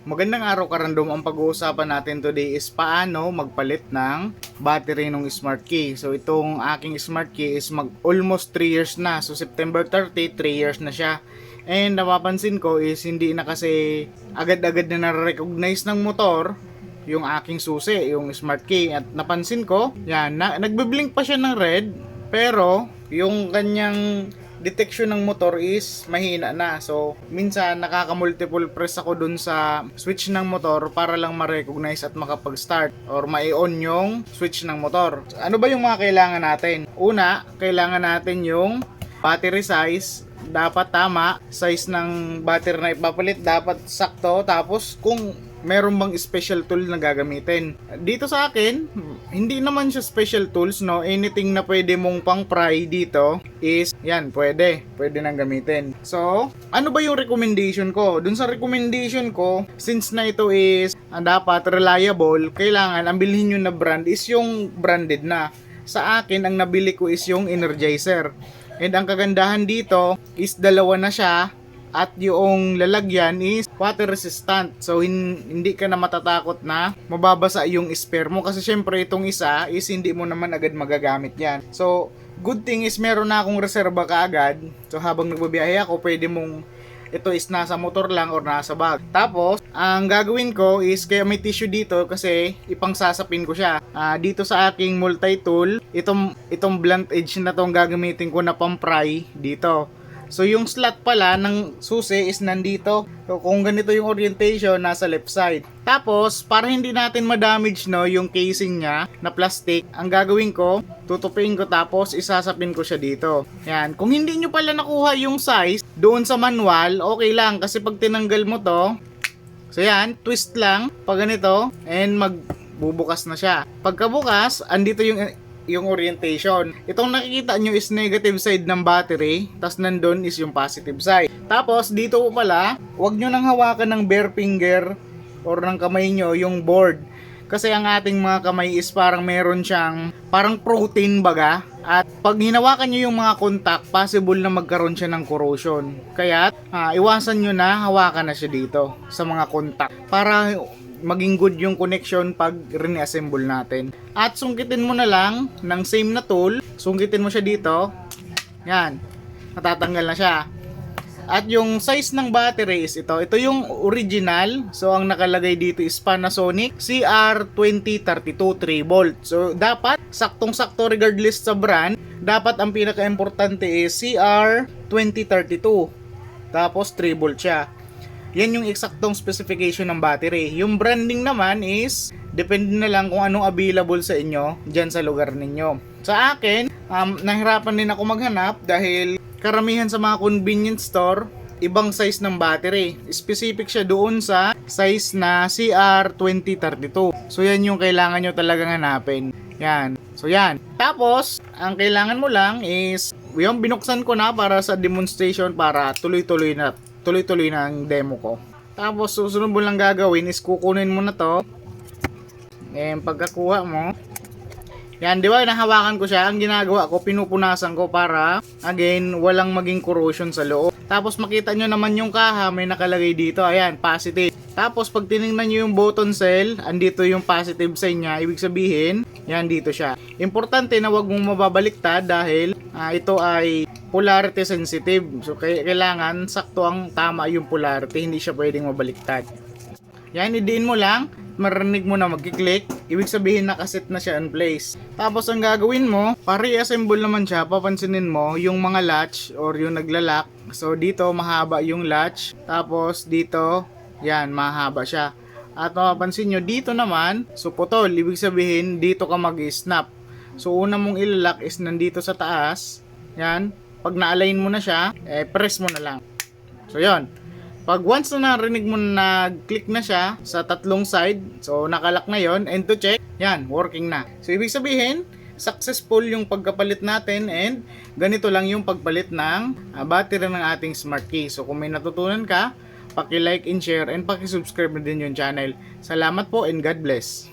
Magandang araw karandom ang pag-uusapan natin today is paano magpalit ng battery ng Smart Key. So itong aking Smart Key is mag almost 3 years na. So September 30, 3 years na siya. And napapansin ko is hindi na kasi agad-agad na na-recognize ng motor yung aking susi, yung Smart Key. At napansin ko, yan, na, nagbe-blink pa siya ng red, pero yung kanyang detection ng motor is mahina na. So, minsan nakaka-multiple press ako dun sa switch ng motor para lang ma-recognize at makapag-start or ma-on yung switch ng motor. Ano ba yung mga kailangan natin? Una, kailangan natin yung battery size dapat tama size ng battery na ipapalit dapat sakto tapos kung meron bang special tool na gagamitin? Dito sa akin hindi naman siya special tools no? Anything na pwede mong pang pry dito is yan pwede. Pwede nang gamitin. So ano ba yung recommendation ko? Dun sa recommendation ko since na ito is ah, dapat reliable kailangan ang bilhin nyo na brand is yung branded na. Sa akin ang nabili ko is yung Energizer. And ang kagandahan dito is dalawa na siya at yung lalagyan is water resistant. So hin- hindi ka na matatakot na mababasa yung spare mo kasi syempre itong isa is hindi mo naman agad magagamit yan. So good thing is meron na akong reserba kaagad. So habang nagbabiyahe ako pwede mong ito is nasa motor lang or nasa bag. Tapos, ang gagawin ko is kaya may tissue dito kasi ipang sasapin ko siya. Ah, dito sa aking multi-tool, itong, itong blunt edge na tong gagamitin ko na pang-pry dito. So yung slot pala ng susi is nandito. So kung ganito yung orientation, nasa left side. Tapos, para hindi natin ma-damage no, yung casing niya na plastic, ang gagawin ko, tutupin ko tapos isasapin ko siya dito. Yan. Kung hindi nyo pala nakuha yung size doon sa manual, okay lang. Kasi pag tinanggal mo to, so yan, twist lang, pag ganito, and magbubukas na siya. Pagkabukas, andito yung yung orientation. Itong nakikita nyo is negative side ng battery, tas nandun is yung positive side. Tapos, dito po pala, huwag nyo nang hawakan ng bare finger or ng kamay nyo yung board. Kasi ang ating mga kamay is parang meron siyang parang protein baga. At pag hinawakan nyo yung mga contact, possible na magkaroon siya ng corrosion. Kaya ah, iwasan nyo na hawakan na siya dito sa mga contact. Para maging good yung connection pag reassemble natin. At sungkitin mo na lang ng same na tool. Sungkitin mo siya dito. Yan. Natatanggal na siya. At yung size ng battery is ito. Ito yung original. So, ang nakalagay dito is Panasonic CR2032 3 volt. So, dapat saktong-sakto regardless sa brand. Dapat ang pinaka-importante is CR2032. Tapos 3 volt siya. Yan yung eksaktong specification ng battery. Yung branding naman is depende na lang kung anong available sa inyo dyan sa lugar ninyo. Sa akin, um, nahirapan din ako maghanap dahil karamihan sa mga convenience store, ibang size ng battery. Specific siya doon sa size na CR2032. So yan yung kailangan nyo talagang hanapin. Yan. So yan. Tapos, ang kailangan mo lang is yung binuksan ko na para sa demonstration para tuloy-tuloy na tuloy-tuloy na ang demo ko. Tapos susunod mo lang gagawin is kukunin mo na to. And pagkakuha mo, yan, di ba, nahawakan ko siya. Ang ginagawa ko, pinupunasan ko para, again, walang maging corrosion sa loob. Tapos makita nyo naman yung kaha, may nakalagay dito. Ayan, positive. Tapos pag tinignan nyo yung button cell, andito yung positive sign niya. Ibig sabihin, yan dito siya. Importante na wag mong mababaliktad dahil ah, ito ay polarity sensitive. So kailangan sakto ang tama yung polarity, hindi siya pwedeng mabaliktad. Yan, idiin mo lang, marinig mo na magkiklik, ibig sabihin nakaset na siya in place. Tapos ang gagawin mo, para i-assemble naman siya, papansinin mo yung mga latch or yung naglalak. So dito mahaba yung latch, tapos dito, yan, mahaba siya. At mapapansin nyo, dito naman, so putol, ibig sabihin dito ka mag-snap. So una mong ilalak is nandito sa taas, yan, pag na-align mo na siya, eh press mo na lang. So yon. Pag once na narinig mo na nag-click na siya sa tatlong side, so nakalak na yon and to check, yan, working na. So ibig sabihin, successful yung pagkapalit natin and ganito lang yung pagpalit ng ah, battery ng ating smart key. So kung may natutunan ka, paki-like and share and paki-subscribe na din yung channel. Salamat po and God bless.